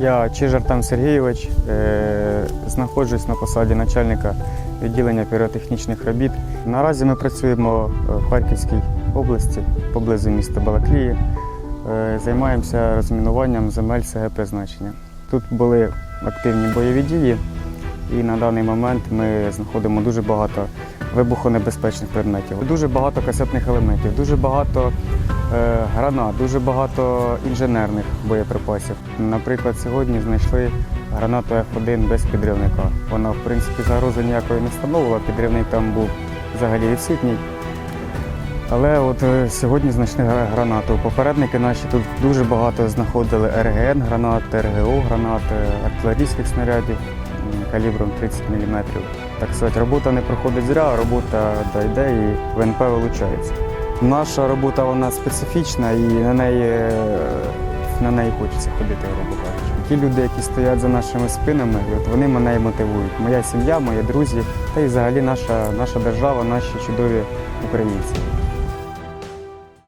Я Чижар Там Сергійович, е, знаходжусь на посаді начальника відділення піротехнічних робіт. Наразі ми працюємо в Харківській області, поблизу міста Балаклії. Е, Займаємося розмінуванням земель СГ призначення. Тут були активні бойові дії, і на даний момент ми знаходимо дуже багато вибухонебезпечних предметів, дуже багато касетних елементів, дуже багато е, гранат, дуже багато інженерних боєприпасів. Наприклад, сьогодні знайшли гранату F1 без підривника. Вона, в принципі, загрози ніякої не становила, підривник там був взагалі відсутній. Але от е, сьогодні знайшли гранату. Попередники наші тут дуже багато знаходили РГН гранат, РГО гранат, е, артилерійських снарядів калібром 30 мм. Так сказати, робота не проходить зря, робота дойде і ВНП вилучається. Наша робота вона специфічна і на неї, на неї хочеться ходити, грубо кажучи. Ті люди, які стоять за нашими спинами, от вони мене і мотивують. Моя сім'я, мої друзі, та й взагалі наша, наша держава, наші чудові українці.